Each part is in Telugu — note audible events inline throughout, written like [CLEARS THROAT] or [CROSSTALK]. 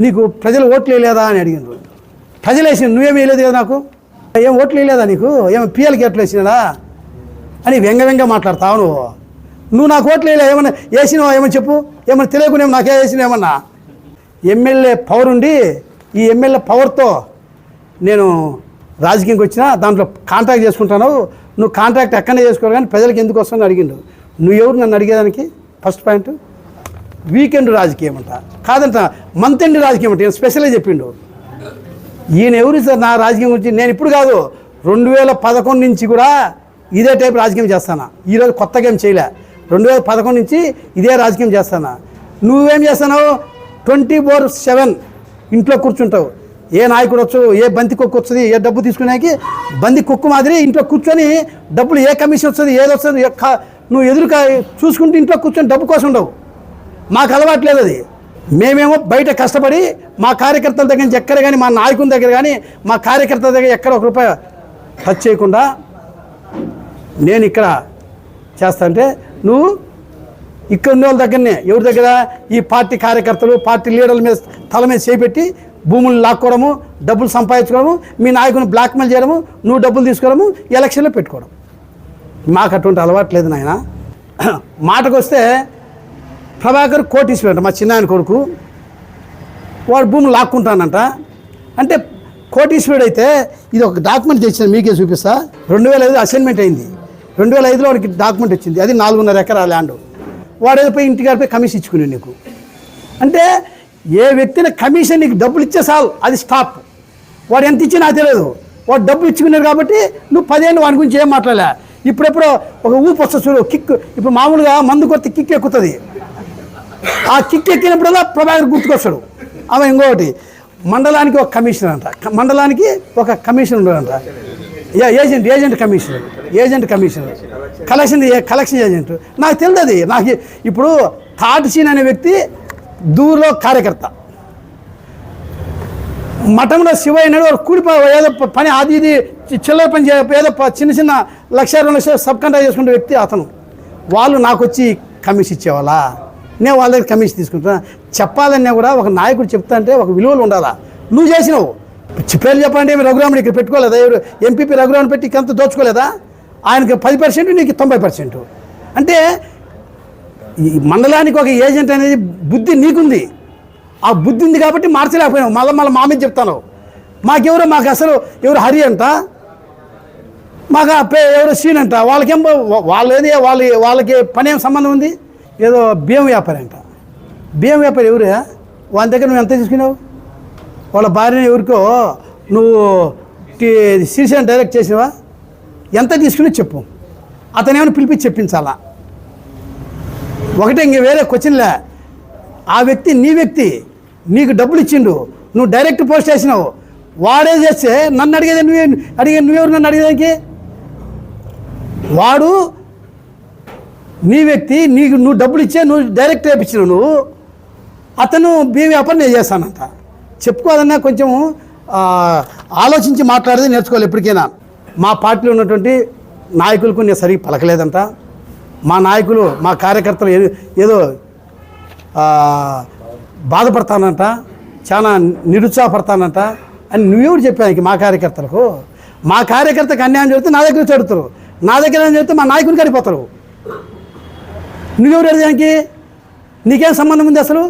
నీకు ప్రజలు ఓట్లు వేయలేదా అని అడిగింది ప్రజలు వేసిన నువ్వేం వేయలేదు కదా నాకు? ఏం ఓట్లు వేయలేదా నీకు? ఏం పిఎల్కి ఎట్లు వేసినాడా? అని వ్యంగ వ్యంగ మాట్లాడతావు నువ్వు. నువ్వు నాకు ఓట్లు వేయలే ఏమన్నా వేసినావా? ఏమని చెప్పు. ఏమన్నా తెలియకుండా నాకే వేసినా ఏమన్నా? ఎమ్మెల్యే పవర్ ఉండి ఈ ఎమ్మెల్యే పవర్తో నేను రాజకీయంకి వచ్చినా దాంట్లో కాంట్రాక్ట్ చేసుకుంటాను. నువ్వు కాంట్రాక్ట్ ఎక్కడనే చేసుకోవాలి కానీ ప్రజలకు ఎందుకు వస్తానని అడిగిండు. నువ్వు ఎవరు నన్ను అడిగేదానికి? First point. వీకెండ్ రాజకీయం అంట. కాదంట మంత్ ఎండ్ రాజకీయం అంట. ఈయన స్పెషల్గా చెప్పిండు. ఈయన ఎవరు సార్? నా రాజకీయం గురించి నేను ఇప్పుడు కాదు. రెండు వేల పదకొండు నుంచి కూడా ఇదే టైప్ రాజకీయం చేస్తాను? ఈరోజు కొత్తగా ఏం చేయలే. రెండు వేల పదకొండు నుంచి ఇదే రాజకీయం చేస్తాను? నువ్వేం చేస్తున్నావు ట్వంటీ ఫోర్ సెవెన్ ఇంట్లో కూర్చుంటావు. ఏ నాయకుడు వచ్చు ఏ బంతి కుక్క వస్తుంది ఏ డబ్బు తీసుకునేకి బంది కుక్క మాదిరి ఇంట్లో కూర్చొని డబ్బులు ఏ కమిషన్ వస్తుంది ఏది వస్తుంది కా- నువ్వు ఎదురుగా చూసుకుంటూ ఇంట్లో కూర్చొని డబ్బు కోసం ఉండవు. మాకు అలవాట్లేదు అది. మేమేమో బయట కష్టపడి మా కార్యకర్తల దగ్గర నుంచి ఎక్కడ కానీ మా నాయకుని దగ్గర కానీ మా కార్యకర్తల దగ్గర ఎక్కడ ఒక రూపాయి ఖర్చు చేయకుండా నేను ఇక్కడ చేస్తా అంటే నువ్వు ఇక్కడ ఉన్న వాళ్ళ దగ్గరనే ఎవరి దగ్గర? ఈ పార్టీ కార్యకర్తలు పార్టీ లీడర్ల మీద తల మీద చేపెట్టి భూములు లాక్కోవడము డబ్బులు సంపాదించుకోవడము మీ నాయకుని బ్లాక్మెయిల్ చేయడము నువ్వు డబ్బులు తీసుకోవడము ఎలక్షన్లో పెట్టుకోవడం. మాకు అటువంటి అలవాటు లేదు నాయన. [CLEARS THROAT] మాటకు వస్తే ప్రభాకర్ కోటీశ్వరుడు మా చిన్నాయన కొడుకు. వాడు భూమి లాక్కుంటానంట. అంటే కోటీశ్వరుడు అయితే ఇది ఒక డాక్యుమెంట్ తెచ్చిన మీకే చూపిస్తా. రెండు వేల ఐదు అసైన్మెంట్ అయింది. రెండు వేల ఐదులో వాడికి డాక్యుమెంట్ వచ్చింది. అది నాలుగున్నర ఎకరా ల్యాండ్. వాడు ఏదో పోయి ఇంటికి పోయి కమిషన్ ఇచ్చుకుని నీకు. అంటే ఏ వ్యక్తిని కమిషన్ నీకు డబ్బులు ఇచ్చే చాలు అది స్టాప్. వాడు ఎంత ఇచ్చినా నాకు తెలియదు. వాడు డబ్బులు ఇచ్చుకున్నారు కాబట్టి నువ్వు పదేళ్ళు వాడి గురించి ఏం మాట్లాడలే. ఇప్పుడెప్పుడో ఒక ఊపు వస్తుంది చూడు కిక్ ఇప్పుడు మామూలుగా మందు కొత్త కిక్ ఎక్కుతుంది. ఆ కిక్ ఎక్కినప్పుడల్లా ప్రభాకర్ గుర్తుకొస్తాడు. ఆమె ఇంకొకటి మండలానికి ఒక కమిషనర్ అంట. మండలానికి ఒక కమిషన్ ఉండడంట ఏ- agent agent commissioner agent commissioner. Collection ఏ- కలెక్షన్ ఏజెంట్. నాకు తెలియదు అది. నాకు ఇప్పుడు థాట్ సీన్ అనే వ్యక్తి దూరంలో కార్యకర్త. మఠంలో శివయ్య అన్నాడు వారు కూడిపో ఏదో పని అది ఇది చిల్లర పని చే ఏదో ప- చిన్న చిన్న లక్ష రెండు లక్షలు సబ్ కాంట్రాక్ట్ చేసుకునే వ్యక్తి అతను. వాళ్ళు నాకు వచ్చి కమిషన్ ఇచ్చేవాళ్ళ? నేను వాళ్ళ దగ్గర కమిషన్ తీసుకుంటున్నా. చెప్పాలన్నా కూడా ఒక నాయకుడు చెప్తా అంటే ఒక విలువలు ఉండాలా? నువ్వు చేసినావు. పేర్లు చెప్పండి ఏమి రఘురాముడు ఇక్కడ పెట్టుకోలేదా? ఎవరు ఎంపీపీ రఘురాముడు పెట్టి ఇంకంత దోచుకోలేదా? ఆయనకి పది పర్సెంట్ నీకు తొంభై పర్సెంట్ అంటే ఈ మండలానికి ఒక ఏజెంట్ అనేది బుద్ధి నీకుంది. ఆ బుద్ధి ఉంది కాబట్టి మార్చలేకపోయావు మళ్ళీ మళ్ళీ మా మీద చెప్తాను. మాకెవరో మాకు అసలు ఎవరు హరి అంట? మాకు ఆ పే ఎవరో సీన్ అంట? వాళ్ళకేం బా- వాళ్ళు ఏది వాళ్ళ వాళ్ళకి పని ఏం సంబంధం ఉంది? ఏదో బియ్యం వ్యాపారి అంట బియ్యం వ్యాపారి ఎవరే? వాళ్ళ దగ్గర నువ్వు ఎంత తీసుకున్నావు? వాళ్ళ భార్యని ఎవరికో నువ్వు శ్రీశైలం డైరెక్ట్ చేసినవా? ఎంత తీసుకుని చెప్పు. అతనేమైనా పిలిపించి చెప్పించాలా? ఒకటే ఇంక వేరే క్వశ్చన్లే ఆ వ్యక్తి నీ వ్యక్తి నీకు డబ్బులు ఇచ్చిండు. నువ్వు డైరెక్ట్ పోస్ట్ చేసినావు. వాడే చేస్తే నన్ను అడిగేది నువ్వే అడిగే నువ్వెవరు నన్ను అడిగేదానికి? వాడు నీ వ్యక్తి నీకు నువ్వు డబ్బులు ఇచ్చే నువ్వు డైరెక్ట్ రేపించిన నువ్వు. అతను బీ వ్యాపారం నేను చేస్తానంట చెప్పుకోవాలన్నా కొంచెం ఆలోచించి మాట్లాడేది నేర్చుకోవాలి ఎప్పటికైనా. మా పార్టీలో ఉన్నటువంటి నాయకులకు నేను సరిగ్గా పలకలేదంట. మా నాయకులు మా కార్యకర్తలు ఏదో బాధపడతానంట చాలా నిరుత్సాహపడతానంట అని నువ్వెవరు చెప్పాను మా కార్యకర్తలకు? మా కార్యకర్తకు అన్యాయం చెబితే నా దగ్గర చెడుతారు నా దగ్గర చెబితే మా నాయకుని కడిపోతారు నువ్వెవరు అడిగానికి నీకేం సంబంధం ఉంది అసలు?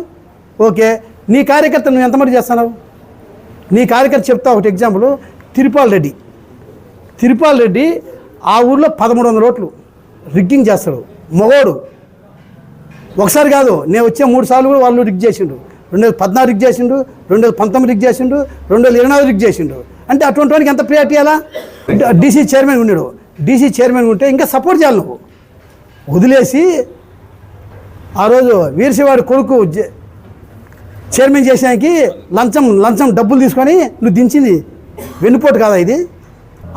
ఓకే. నీ కార్యకర్త నువ్వు ఎంతమంది చేస్తున్నావు? నీ కార్యకర్త చెప్తా ఒకటి ఎగ్జాంపుల్. తిరుపాల్ రెడ్డి. తిరుపాల్ రెడ్డి ఆ ఊర్లో పదమూడు వందల ఓట్లు రిగ్గింగ్ చేస్తాడు. మగోడు. ఒకసారి కాదు నేను వచ్చే మూడు సార్లు కూడా వాళ్ళు రిగ్ చేసిండు. రెండు వేల పద్నాలుగు రిగ్ చేసిండు రెండు వేల పంతొమ్మిది రిగ్ చేసిండు రెండు వేల ఇరవై నాలుగు రిగ్ చేసిండు. అంటే అటువంటి వానికి ఎంత ప్రియారిటీ ఇవ్వాలా డీసీ చైర్మన్ ఉన్నాడు డీసీ చైర్మన్ ఉంటే ఇంకా సపోర్ట్ చేయాలి నువ్వు. వదిలేసి ఆ రోజు వీరశివాడి కొడుకు చైర్మన్ చేసానికి లంచం లంచం డబ్బులు తీసుకొని నువ్వు దించింది వెన్నుపోటు కాదా ఇది?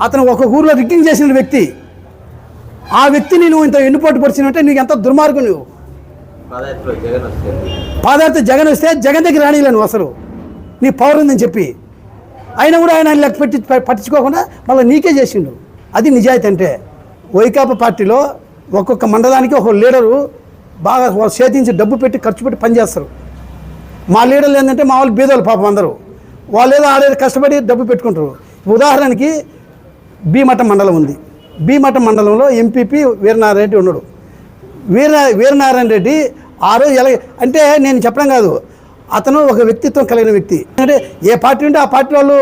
అతను ఒక ఊర్లో రిగ్గింగ్ చేసిన వ్యక్తి. ఆ వ్యక్తిని నువ్వు ఇంత వెన్నుపోటు పరిచినట్టే నీకు ఎంత దుర్మార్గం నువ్వు పాదయాత్రలో జగన్ వస్తే పాదయాత్ర జగన్ వస్తే జగన్ దగ్గర రానిలేను అసలు. నీ పవర్ ఉందని చెప్పి. అయినా కూడా ఆయన లెక్క పెట్టి పట్టించుకోకుండా మళ్ళీ నీకే చేసిండు. అది నిజాయితీ అంటే. వైకాపా పార్టీలో ఒక్కొక్క మండలానికి ఒక లీడరు బాగా వాళ్ళు డబ్బు పెట్టి ఖర్చు పెట్టి పనిచేస్తారు మా లీడర్లు ఏంటంటే మా వాళ్ళు బీదోళ్ళు పాపం అందరూ. వాళ్ళు ఏదో ఆడేది కష్టపడి డబ్బు పెట్టుకుంటారు. ఉదాహరణకి భీమఠం మండలం ఉంది. భీమఠం మండలంలో ఎంపీపీ వీరనారాయణ రెడ్డి ఉన్నాడు. వీర వీరనారాయణ రెడ్డి ఆ రోజు ఎలా అంటే నేను చెప్పడం కాదు. అతను ఒక వ్యక్తిత్వం కలిగిన వ్యక్తి. అంటే ఏ పార్టీ ఉంటే ఆ పార్టీ వాళ్ళు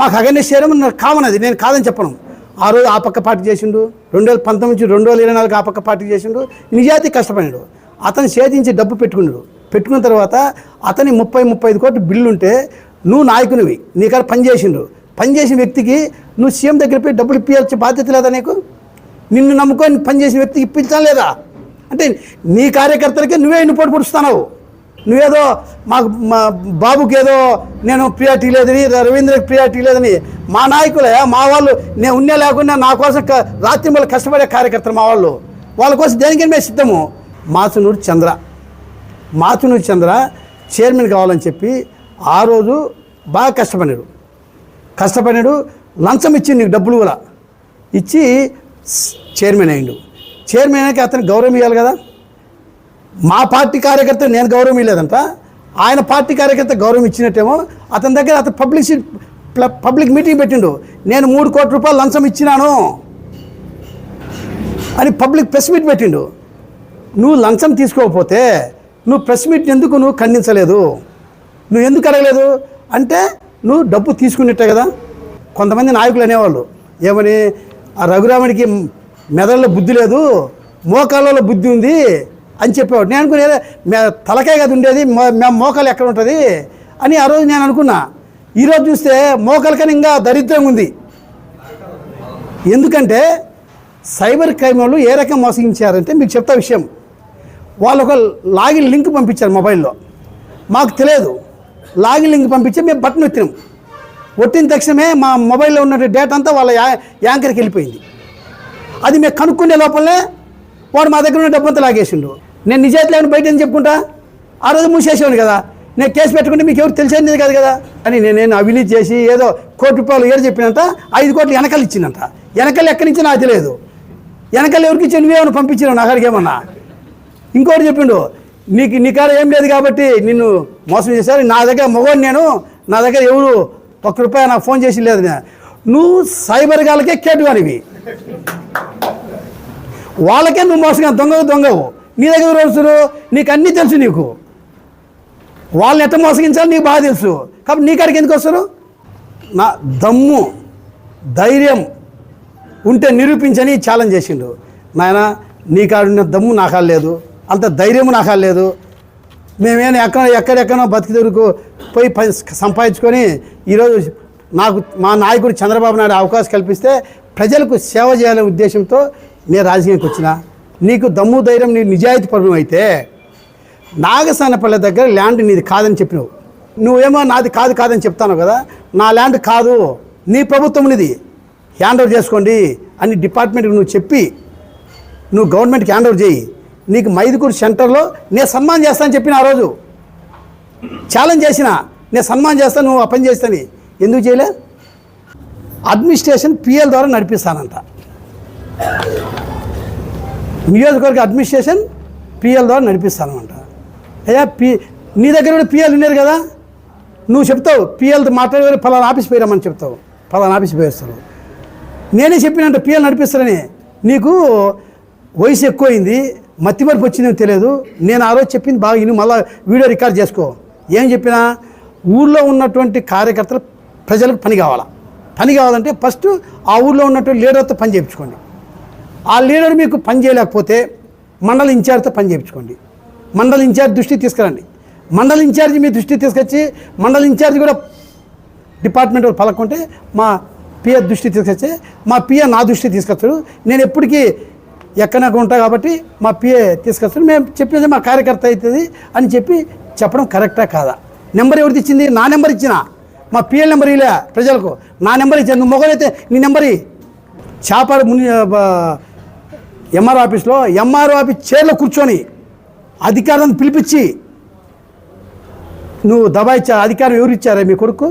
మాకు అగర్నెస్ చేయడం నాకు కామన్ అది. నేను కాదని చెప్పను. ఆ రోజు ఆ పక్క పార్టీ చేసిండు రెండు వేల పంతొమ్మిది నుంచి రెండు వేల ఇరవై నాలుగు ఆ పక్క పార్టీ చేసిండు నిజాతి కష్టపడినాడు. అతను సేధించి డబ్బు పెట్టుకున్నాడు. పెట్టుకున్న తర్వాత అతని ముప్పై ముప్పై ఐదు కోట్లు బిల్లు ఉంటే నువ్వు నాయకునివి నీ కాడ పని చేసిండు. వ్యక్తికి నువ్వు సీఎం దగ్గర పోయి డబ్బులు ఇప్పించాల్సిన బాధ్యత లేదా నీకు? నిన్ను నమ్ముకొని పనిచేసిన వ్యక్తికి ఇప్పించాలి లేదా? అంటే నీ కార్యకర్తలకే నువ్వే ఇన్ని పోటీ పొడుస్తున్నావు? నువ్వేదో మాకు మా బాబుకి ఏదో నేను ప్రియారిటీ లేదని రవీంద్రకి ప్రియారిటీ లేదని మా నాయకులే మా వాళ్ళు నేను ఉన్నే లేకుండా నా కోసం రాత్రి మళ్ళీ కష్టపడే కార్యకర్తలు మా వాళ్ళు. వాళ్ళ కోసం దేనికి మేము సిద్ధము. మాతునూరు చంద్ర. మాచునూరు చంద్ర చైర్మన్ కావాలని చెప్పి ఆ రోజు బాగా కష్టపడినాడు. కష్టపడినాడు లంచం ఇచ్చి నీకు డబ్బులు కూడా. ఇచ్చి చైర్మన్ అయిండు చైర్మన్ అయ్యాక అతనికి గౌరవం ఇవ్వాలి కదా? మా పార్టీ కార్యకర్త నేను గౌరవం ఇవ్వలేదంట. ఆయన పార్టీ కార్యకర్త గౌరవం ఇచ్చినట్టేమో అతని దగ్గర అతను పబ్లిసిటీ పబ్లిక్ మీటింగ్ పెట్టిండు. నేను మూడు కోట్ల రూపాయలు లంచం ఇచ్చినాను అని పబ్లిక్ ప్రెస్ మీట్ పెట్టిండు. నువ్వు లంచం తీసుకోకపోతే నువ్వు ప్రెస్ మీట్ ఎందుకు నువ్వు ఖండించలేదు? నువ్వు ఎందుకు అడగలేదు? అంటే నువ్వు డబ్బు తీసుకున్నట్టే కదా. కొంతమంది నాయకులు అనేవాళ్ళు ఏమని? ఆ రఘురాముడికి మెదడులో బుద్ధి లేదు మోకాళ్ళలో బుద్ధి ఉంది అని చెప్పేవాడు. నేను అనుకునేది మే తలకాయ కదా ఉండేది మేము మోకాలు ఎక్కడ ఉంటుంది? అని ఆ రోజు నేను అనుకున్నా. ఈరోజు చూస్తే మోకాల ఇంకా దరిద్రంగా ఉంది. ఎందుకంటే సైబర్ క్రైమ్ వాళ్ళు ఏ రకం మోసగించారంటే మీకు చెప్తా విషయం. వాళ్ళు ఒక లాగిన్ లింక్ పంపించారు మొబైల్లో. మాకు తెలియదు. లాగిన్ లింక్ పంపించి మేము బటన్ వచ్చినాం ఒట్టిన తక్షణమే మా మొబైల్లో ఉన్న డేటా అంతా వాళ్ళ యా యాంకర్కి వెళ్ళిపోయింది. అది మేము కనుక్కునే లోపలనే వాడు మా దగ్గర ఉన్న డబ్బంతా లాగేసిండు. నేను నిజాయితీ లేని బయట అని చెప్పుకుంటా? ఆ రోజు మూసేసేవాను కదా. నేను కేసు పెట్టుకుంటే మీకు ఎవరు తెలిసేది కాదు కదా. అని నేను అవినీతి చేసి ఏదో కోటి రూపాయలు ఏడు చెప్పినంత ఐదు కోట్లు వెనకాల ఇచ్చిందంట వెనకాల ఎక్కడి నుంచి నాకు తెలియదు. వెనకలు ఎవరికి ఇచ్చి నువ్వేమైనా పంపించిన నా ఏమన్నా? ఇంకోటి చెప్పిండు నీకు నీ కాడ ఏం లేదు కాబట్టి నిన్ను మోసం చేశారు. నా దగ్గర మగవాడిని నేను నా దగ్గర ఎవరు ఒక్క రూపాయి నాకు ఫోన్ చేసి లేదు నువ్వు సైబర్ గాలకే కేటువానివి. వాళ్ళకే నువ్వు మోసగా దొంగవు దొంగవు. నీ దగ్గర రోజులు నీకు అన్నీ తెలుసు నీకు. వాళ్ళని ఎట్ట మోసగించాలో నీకు బాగా తెలుసు. కాబట్టి నీ కాడికి ఎందుకు వస్తారు? నా దమ్ము ధైర్యం ఉంటే నిరూపించని ఛాలెంజ్ చేసిండు. నాయన నీ కాడున్న దమ్ము నాకా లేదు. అంత ధైర్యం నాకు లేదు. మేమేమైనా ఎక్కడ ఎక్కడెక్కడో బతికి దొరుకు పోయి పై సంపాదించుకొని ఈరోజు నాకు మా నాయకుడు చంద్రబాబు నాయుడు అవకాశం కల్పిస్తే ప్రజలకు సేవ చేయాలనే ఉద్దేశంతో నేను రాజకీయానికి వచ్చిన. నీకు దమ్ము ధైర్యం నీ నిజాయితీ పరుణం అయితే నాగసానపల్లె దగ్గర ల్యాండ్ నీది కాదని చెప్పినావు. నువ్వేమో నాది కాదు కాదని చెప్తాను కదా. నా ల్యాండ్ కాదు నీ ప్రభుత్వం ఇది హ్యాండ్ ఓవర్ చేసుకోండి అని డిపార్ట్మెంట్కి నువ్వు చెప్పి నువ్వు గవర్నమెంట్కి హ్యాండ్ ఓవర్ చేయి. నీకు మైదుకూరు సెంటర్లో నేను సన్మానం చేస్తానని చెప్పిన ఆ రోజు. ఛాలెంజ్ చేసిన నేను సన్మానం చేస్తాను నువ్వు ఆ పని చేస్తాని. ఎందుకు చేయలే? అడ్మినిస్ట్రేషన్ పిఎల్ ద్వారా నడిపిస్తానంట. నియోజకవర్గ అడ్మినిస్ట్రేషన్ పిఎల్ ద్వారా నడిపిస్తానంట అయ్యా పి నీ దగ్గర కూడా పిఎల్ ఉన్నారు కదా? నువ్వు చెప్తావు పిఎల్తో మాట్లాడే ఫలానా ఆఫీస్ పోయిరామని చెప్తావు ఫలానా ఆఫీస్ పోయేస్తావు నేనే చెప్పినంట పిఎల్ నడిపిస్తారని నీకు వయసు ఎక్కువైంది మత్తిమరుపు వచ్చిందని తెలియదు. నేను ఆ రోజు చెప్పింది బాగా ఇను మళ్ళీ వీడియో రికార్డ్ చేసుకో. ఏం చెప్పినా? ఊళ్ళో ఉన్నటువంటి కార్యకర్తలు ప్రజలకు పని కావాలా. పని కావాలంటే ఫస్ట్ ఆ ఊళ్ళో ఉన్నటువంటి లీడర్తో పని చేయించుకోండి. ఆ లీడర్ మీకు పని చేయలేకపోతే మండల ఇన్ఛార్జ్తో పని చేయించుకోండి. మండల ఇన్ఛార్జ్ దృష్టి తీసుకురండి. మండల ఇన్ఛార్జ్ మీ దృష్టికి తీసుకొచ్చి మండల ఇన్ఛార్జ్ కూడా డిపార్ట్మెంట్ పలకుంటే మా పిఏ దృష్టి తీసుకొచ్చి మా పిఏ నా దృష్టి తీసుకొస్తాడు. నేను ఎప్పటికీ ఎక్కడనక్కడ ఉంటా కాబట్టి మా పిఏ తీసుకొస్తాడు. మేము చెప్పేది మా కార్యకర్త అవుతుంది అని చెప్పి చెప్పడం కరెక్టా కాదా? నెంబర్ ఎవరిది ఇచ్చింది? నా నెంబర్ ఇచ్చిన. మా పిఎల్ నెంబర్ ఇలా ప్రజలకు. నా నెంబర్ ఇచ్చాను. నువ్వు మొగలైతే నీ నెంబర్ ఇయ్యి. ముని ఎంఆర్ ఆఫీస్లో ఎంఆర్ ఆఫీస్ చైర్లో కూర్చొని అధికారం పిలిపించి నువ్వు దబాయిచ్చా అధికారం ఎవరు ఇచ్చారా మీ కొడుకు?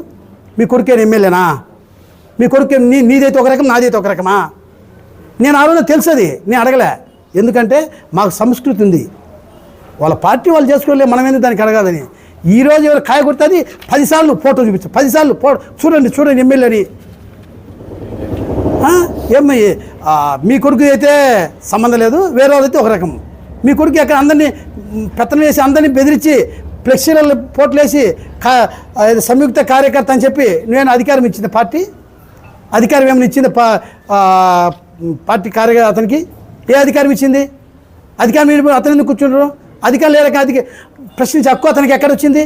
మీ కొడుకేనా ఎమ్మెల్యేనా మీ కొడుకు నీ నీదైతే ఒక రకం నాదైతే ఒక రకమా? నేను ఆ రోజు తెలుసది నేను అడగలే. ఎందుకంటే మాకు సంస్కృతి ఉంది. వాళ్ళ పార్టీ వాళ్ళు చేసుకోలే మనం ఎందుకు దానికి అడగాలని? ఈ రోజు ఎవరు కాయ కొడుతుంది? పదిసార్లు ఫోటో చూపించు పదిసార్లు ఫోటో చూడండి చూడండి ఎమ్మెల్యేని ఆ? ఏమి మీ కొడుకు అయితే సంబంధం లేదు వేరే వాళ్ళైతే ఒక రకం. మీ కొడుకు అక్కడ అందరినీ పెత్తనం వేసి అందరినీ బెదిరించి ఫ్లెక్సీలలో పోట్లేసి కా సంయుక్త కార్యకర్త అని చెప్పి నేను అధికారం ఇచ్చింది పార్టీ? అధికారం ఏమైనా ఇచ్చింది పా పార్టీ కార్య అతనికి? ఏ అధికారం ఇచ్చింది? అధికారం అతను ఎందుకు కూర్చుంటారు? అధికారం లేక అధిక ప్రశ్నించే హక్కు అతనికి ఎక్కడ వచ్చింది?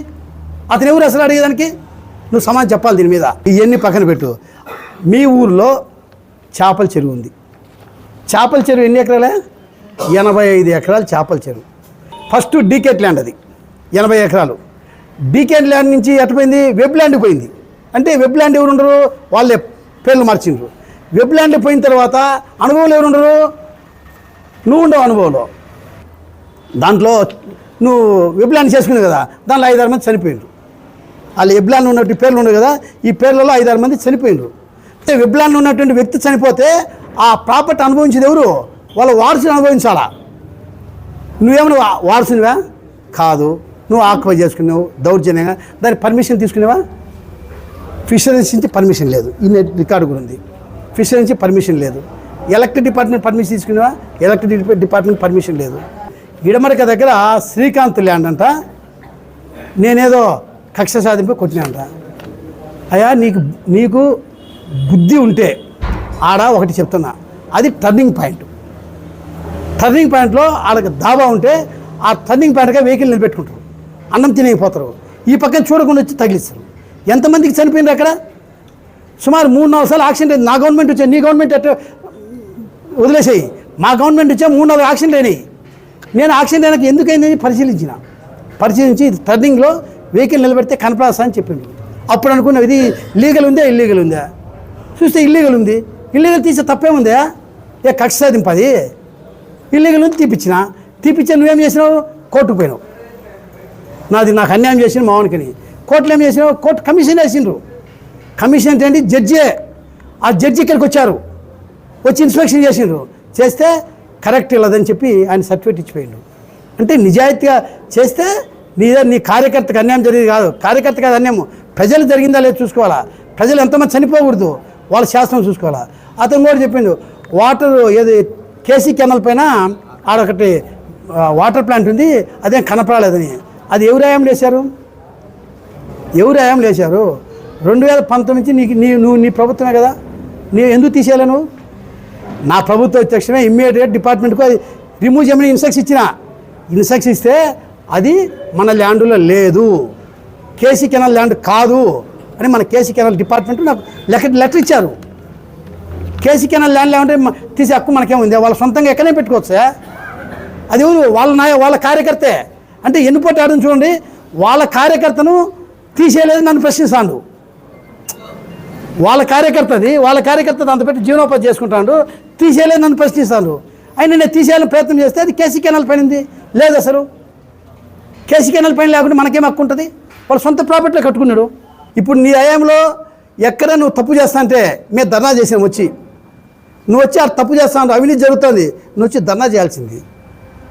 అతను ఎవరు అసలు అడిగేదానికి? నువ్వు సమాజం చెప్పాలి దీని మీద. ఇవన్నీ పక్కన పెట్టు. మీ ఊర్లో చేపల చెరువు ఉంది. చేపల చెరువు ఎన్ని ఎకరాలే? ఎనభై ఐదు ఎకరాలు చేపల చెరువు. ఫస్ట్ డీకెట్ ల్యాండ్ అది. ఎనభై ఎకరాలు. డీకెట్ ల్యాండ్ నుంచి ఎట్టుపోయింది వెబ్ ల్యాండ్ పోయింది. అంటే వెబ్ ల్యాండ్ ఎవరు ఉండరు వాళ్ళే పేర్లు మార్చిండ్రు. వెబ్ ల్యాండ్ పోయిన తర్వాత అనుభవాలు ఎవరు ఉండరు నువ్వు ఉండవు అనుభవంలో. దాంట్లో నువ్వు వెబ్ ల్యాండ్ చేసుకున్నావు కదా దాంట్లో ఐదారు మంది చనిపోయిండ్రు. వాళ్ళు ల్యాండ్ ఉన్నట్టు పేర్లు ఉండవు కదా ఈ పేర్లలో ఐదారు మంది చనిపోయిండ్రు. అంటే వెబ్లాన్ ఉన్నటువంటి వ్యక్తి చనిపోతే ఆ ప్రాపర్టీ అనుభవించేది ఎవరు? వాళ్ళ వారసుని అనుభవించాలా? నువ్వేమైనా వా- వారసునివా? కాదు. నువ్వు ఆక్యుపై చేసుకున్నావు దౌర్జన్యంగా. దాని పర్మిషన్ తీసుకునేవా? ఫిషరీస్ నుంచి పర్మిషన్ లేదు. ఈ నెట్ రికార్డు కూడా ఉంది. ఫిషరీస్ నుంచి పర్మిషన్ లేదు. ఎలక్ట్రిక్ డిపార్ట్మెంట్ పర్మిషన్ తీసుకునేవా? ఎలక్ట్రిక్ డిపార్ట్మెంట్ పర్మిషన్ లేదు. ఇడమరక దగ్గర శ్రీకాంత్ ల్యాండ్ అంట. నేనేదో కక్ష సాధింపు కొట్టినాంట అయ్యా నీకు నీకు బుద్ధి ఉంటే ఆడ ఒకటి చెప్తున్నా. అది టర్నింగ్ పాయింట్ టర్నింగ్ పాయింట్లో ఆడకి దాబా ఉంటే ఆ టర్నింగ్ పాయింట్గా వెహికల్ నిలబెట్టుకుంటారు. అన్నం తినేకపోతారు ఈ పక్కన చూడకుండా వచ్చి తగిలిస్తారు. ఎంతమందికి చనిపోయినారు అక్కడ? సుమారు మూడు నాలుగు సార్లు యాక్సిడెంట్ అయింది. నా గవర్నమెంట్ వచ్చా నీ గవర్నమెంట్ అట్ట వదిలేసాయి. మా గవర్నమెంట్ వచ్చా మూడు నాలుగు యాక్సిడెంట్ అయినాయి. నేను యాక్సిడెంట్ అయినాక ఎందుకైందని పరిశీలించిన. పరిశీలించి టర్నింగ్లో వెహికల్ నిలబెడితే కనపడాసా అని చెప్పిండు. అప్పుడు అనుకున్న ఇది లీగల్ ఉందా ఇల్లీగల్ ఉందా? చూస్తే ఇల్లీగల్ ఉంది. ఇల్లీగల్ తీసే తప్పేముందా? ఏ కక్ష సాధింపది ఇల్లీగల్ ఉంది తీపిచ్చిన. తీపిచ్చా నువ్వేం చేసినావు? కోర్టుకు పోయినావు. నాది నాకు అన్యాయం చేసిన మావనికని కోర్టులో ఏం చేసినావు? కోర్టు కమిషన్ వేసిండ్రు. కమిషన్ అంటే ఏంటి? జడ్జే. ఆ జడ్జి ఇక్కడికి వచ్చారు. వచ్చి ఇన్స్పెక్షన్ చేసిండ్రు. చేస్తే కరెక్ట్ ఇలాదని చెప్పి ఆయన సర్టిఫికేట్ ఇచ్చిపోయిండు. అంటే నిజాయితీగా చేస్తే నీ నీ కార్యకర్తకు అన్యాయం జరిగేది కాదు. కార్యకర్త కాదు అన్యాయం ప్రజలు జరిగిందా లేదు చూసుకోవాలా? ప్రజలు ఎంతమంది చనిపోకూడదు? వాళ్ళ శాస్త్రం చూసుకోవాలా? అతను కూడా చెప్పిండు వాటర్ ఏది కేసీ కెనల్ పైన ఆడొకటి వాటర్ ప్లాంట్ ఉంది అదేం కనపడలేదని. అది ఎవరు ఆయం లేశారు ఎవరు ఆయం లేచారు రెండు వేల పంతొమ్మిది నుంచి నీకు నీ నువ్వు నీ ప్రభుత్వమే కదా? నీ ఎందుకు తీసేయాలి నువ్వు? నా ప్రభుత్వ తక్షణమే ఇమ్మీడియట్గా డిపార్ట్మెంట్కు అది రిమూవ్ చేయమని ఇన్స్ట్రక్షన్ ఇచ్చిన. ఇన్స్ట్రక్షన్ ఇస్తే అది మన ల్యాండ్లో లేదు. కేసీ కెనాల్ ల్యాండ్ కాదు. అని మన కేసీ కెనాల్ డిపార్ట్మెంట్ నాకు లెక్క లెటర్ ఇచ్చారు. కేసీ కెనాల్ ల్యాండ్ లేకుంటే తీసే హక్కు మనకేముంది? వాళ్ళ సొంతంగా ఎక్కడనే పెట్టుకోవచ్చా? అది వాళ్ళ నాయ వాళ్ళ కార్యకర్తే. అంటే ఎన్నిపోటీ ఆడని చూడండి. వాళ్ళ కార్యకర్తను తీసేయలేదు నన్ను ప్రశ్నిస్తాను వాళ్ళ కార్యకర్తది వాళ్ళ కార్యకర్త దాంతో పెట్టి జీవనోపాధి చేసుకుంటాడు. తీసేయలేదు నన్ను ప్రశ్నిస్తాను అయినా నేను తీసేయాలని ప్రయత్నం చేస్తే అది కేసీ కెనాల్ పైన లేదు అసలు. కేసీ కెనాల్ పైన లేకుండా మనకేం హక్కు ఉంటుంది? వాళ్ళు సొంత ప్రాపర్టీలో కట్టుకున్నాడు. ఇప్పుడు నీ హయాంలో ఎక్కడ నువ్వు తప్పు చేస్తా అంటే మేము ధర్నా చేసాం వచ్చి. నువ్వు వచ్చి ఆ తప్పు చేస్తాను అవినీతి జరుగుతుంది. నువ్వు వచ్చి ధర్నా చేయాల్సింది.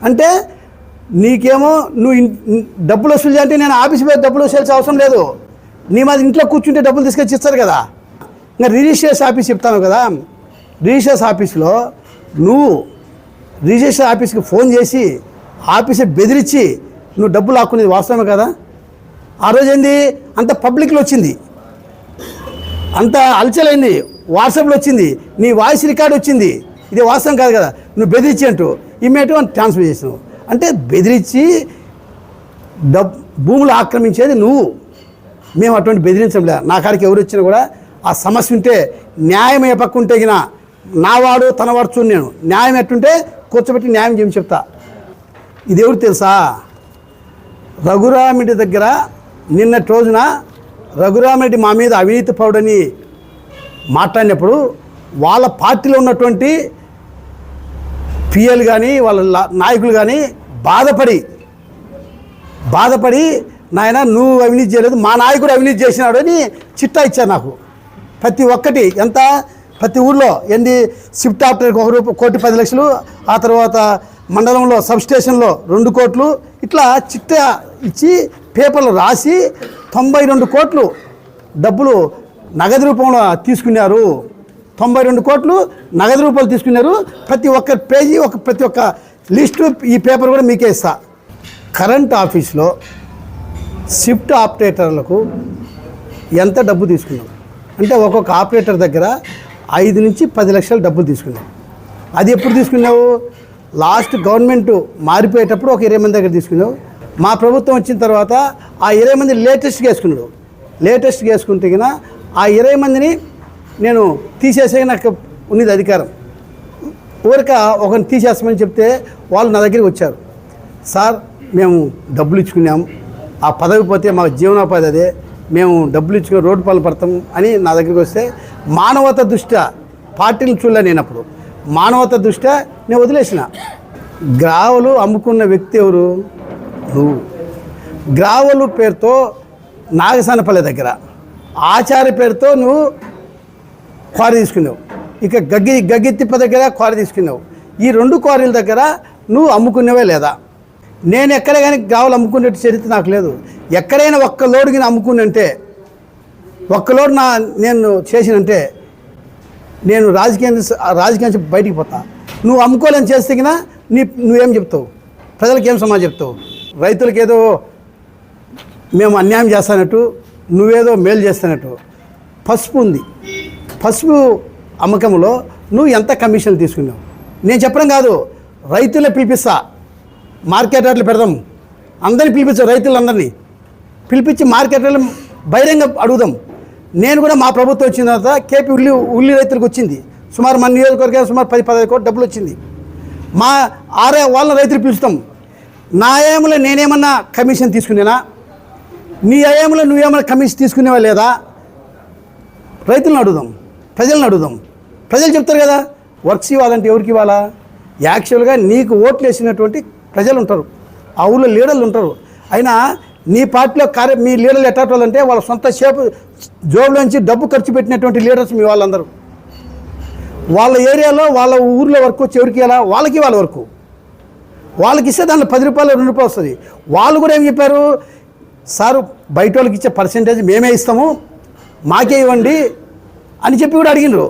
అంటే నీకేమో నువ్వు డబ్బులు వసూలు చేయాలంటే నేను ఆఫీస్ పోయి డబ్బులు వసూల్సిన అవసరం లేదు. నీ మాది ఇంట్లో కూర్చుంటే డబ్బులు తీసుకొచ్చి ఇస్తారు కదా. ఇంకా రిజిస్ట్రేషన్ ఆఫీస్ చెప్తాను కదా. రిజిస్ట్రేషన్ ఆఫీస్లో నువ్వు రిజిస్ట్రేషన్ ఆఫీస్కి ఫోన్ చేసి ఆఫీసర్ బెదిరించి నువ్వు డబ్బులు లాక్కునేది వాస్తవమే కదా. ఆ రోజు ఏంది? అంత పబ్లిక్లో వచ్చింది. అంత అలచలైంది. వాట్సాప్లో వచ్చింది. నీ వాయిస్ రికార్డ్ వచ్చింది. ఇది వాస్తవం కాదు కదా. నువ్వు బెదిరించి అంటూ ఇమ్మీడియట్గా ట్రాన్స్ఫర్ చేసినావు. అంటే బెదిరించి డబ్ భూములు ఆక్రమించేది నువ్వు. మేము అటువంటి బెదిరించంలే నా కాడికి ఎవరు వచ్చినా కూడా ఆ సమస్య ఉంటే న్యాయం ఏ పక్క ఉంటే గిన నావాడు తనవాడు చూడు నేను. న్యాయం ఎట్టుంటే కూర్చోబెట్టి న్యాయం చేయమని చెప్తా. ఇది ఎవరు తెలుసా? రఘురామిడి దగ్గర నిన్నటి రోజున రఘురామరెడ్డి మా మీద అవినీతి పౌడని మాట్లాడినప్పుడు వాళ్ళ పార్టీలో ఉన్నటువంటి పిఎల్ కానీ వాళ్ళ నాయకులు కానీ బాధపడి బాధపడి నాయన నువ్వు అవినీతి చేయలేదు మా నాయకుడు అవినీతి చేసినాడు అని చిట్టా ఇచ్చారు నాకు. ప్రతి ఒక్కటి ఎంత ప్రతి ఊర్లో ఏంది షిఫ్ట్ ఆపరేటర్కి ఒక రూపాయి కోటి పది లక్షలు ఆ తర్వాత మండలంలో సబ్ స్టేషన్లో రెండు కోట్లు ఇట్లా చిట్టా ఇచ్చి పేపర్లు రాసి తొంభై రెండు కోట్లు డబ్బులు నగదు రూపంలో తీసుకున్నారు. తొంభై రెండు కోట్లు నగదు రూపాయలు తీసుకున్నారు. ప్రతి ఒక్క పేజీ ఒక ప్రతి ఒక్క లిస్టు ఈ పేపర్ కూడా మీకే ఇస్తా. కరెంట్ ఆఫీస్లో షిఫ్ట్ ఆపరేటర్లకు ఎంత డబ్బు తీసుకున్నాం? అంటే ఒక్కొక్క ఆపరేటర్ దగ్గర ఐదు నుంచి పది లక్షల డబ్బులు తీసుకున్నాం. అది ఎప్పుడు తీసుకున్నావు? లాస్ట్ గవర్నమెంట్ మారిపోయేటప్పుడు ఒక ఇరవై మంది దగ్గర తీసుకున్నావు. మా ప్రభుత్వం వచ్చిన తర్వాత ఆ ఇరవై మంది లేటెస్ట్గా వేసుకున్నాడు లేటెస్ట్గా వేసుకుంటే కన్నా ఆ ఇరవై మందిని నేను తీసేసే నాకు ఉన్నది అధికారం. ఊరిక ఒకరిని తీసేస్తామని చెప్తే వాళ్ళు నా దగ్గరికి వచ్చారు. సార్ మేము డబ్బులు ఇచ్చుకున్నాం. ఆ పదవి పోతే మాకు జీవనోపాధి అదే. మేము డబ్బులు ఇచ్చుకుని రోడ్డు పాలు పడతాం అని నా దగ్గరికి వస్తే మానవత దృష్ట్యా పార్టీలు చూడలే నేను అప్పుడు. మానవత దృష్ట్యా నేను వదిలేసిన. గ్రావలు అమ్ముకున్న వ్యక్తి ఎవరు? నువ్వు గ్రావలు పేరుతో నాగసానపల్లి దగ్గర. ఆచార్య పేరుతో నువ్వు క్వారీ తీసుకున్నావు. ఇక గగ్గి గగ్గిత్తిప్ప దగ్గర క్వారీ తీసుకున్నావు. ఈ రెండు క్వారీల దగ్గర నువ్వు అమ్ముకునేవే లేదా? నేను ఎక్కడ కానీ గ్రావలు అమ్ముకునే చరిత్ర నాకు లేదు. ఎక్కడైనా ఒక్క లోడుకి అమ్ముకునంటే ఒక్క లోడు నా నేను చేసినంటే నేను రాజకీయం రాజకీయం నుంచి బయటికి పోతా. నువ్వు అమ్ముకోలేని చేస్తే నీ నువ్వేం చెప్తావు? ప్రజలకు ఏం సమాజం చెప్తావు? రైతులకు ఏదో మేము అన్యాయం చేస్తానట్టు నువ్వేదో మేలు చేస్తానట్టు పసుపు ఉంది. పసుపు అమ్మకంలో నువ్వు ఎంత కమిషన్ తీసుకున్నావు? నేను చెప్పడం కాదు రైతులే పిలిపిస్తా. మార్కెట్ రేట్లు పెడదాం. అందరిని పిలిపించు రైతులందరినీ. పిలిపించి మార్కెట్ రేట్లు బహిరంగ అడుగుదాం. నేను కూడా మా ప్రభుత్వం వచ్చిన తర్వాత కేపీ ఉల్లి ఉల్లి రైతులకు వచ్చింది. సుమారు మన నియోజకవర్గం సుమారు పది పదహైదు కోట్లు డబ్బులు వచ్చింది. మా ఆరే వాళ్ళ రైతులు పిలుస్తాం. నా ఏములో నేనేమన్నా కమిషన్ తీసుకునేనా? నీ అయ్యంలో నువ్వేమన్నా కమిషన్ తీసుకునేవా లేదా? రైతులను అడుగుదాం ప్రజలను అడుగుదాం. ప్రజలు చెప్తారు కదా వర్క్స్ ఇవ్వాలంటే ఎవరికి ఇవ్వాలా? యాక్చువల్గా నీకు ఓట్లు వేసినటువంటి ప్రజలు ఉంటారు. ఆ ఊళ్ళో లీడర్లు ఉంటారు. అయినా నీ పార్టీలో కార్య మీ లీడర్లు ఎట్టాటోళ్ళంటే వాళ్ళ సొంత షేపు జోబులోంచి డబ్బు ఖర్చు పెట్టినటువంటి లీడర్స్ మీ వాళ్ళందరూ. వాళ్ళ ఏరియాలో వాళ్ళ ఊర్లో వర్క్ వచ్చి ఎవరికి ఇవ్వాలా? వాళ్ళకి వాళ్ళ వరకు. వాళ్ళకి ఇస్తే దాంట్లో పది రూపాయలు రెండు రూపాయలు వస్తుంది. వాళ్ళు కూడా ఏం చెప్పారు? సార్ బయట వాళ్ళకి ఇచ్చే పర్సంటేజ్ మేమే ఇస్తాము మాకే ఇవ్వండి అని చెప్పి కూడా అడిగినారు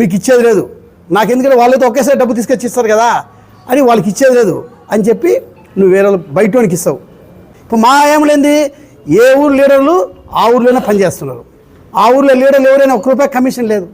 మీకు ఇచ్చేది లేదు. నాకు ఎందుకంటే వాళ్ళతో ఒకేసారి డబ్బు తీసుకొచ్చి ఇస్తారు కదా అని వాళ్ళకి ఇచ్చేది లేదు అని చెప్పి నువ్వు వేరే బయట వానికి ఇస్తావు. ఇప్పుడు మా ఏమలేంది ఏ ఊరు లీడర్లు ఆ ఊర్లోనే పనిచేస్తున్నారు. ఆ ఊర్లో లీడర్లు ఎవరైనా ఒక్క రూపాయి కమిషన్ లేదు.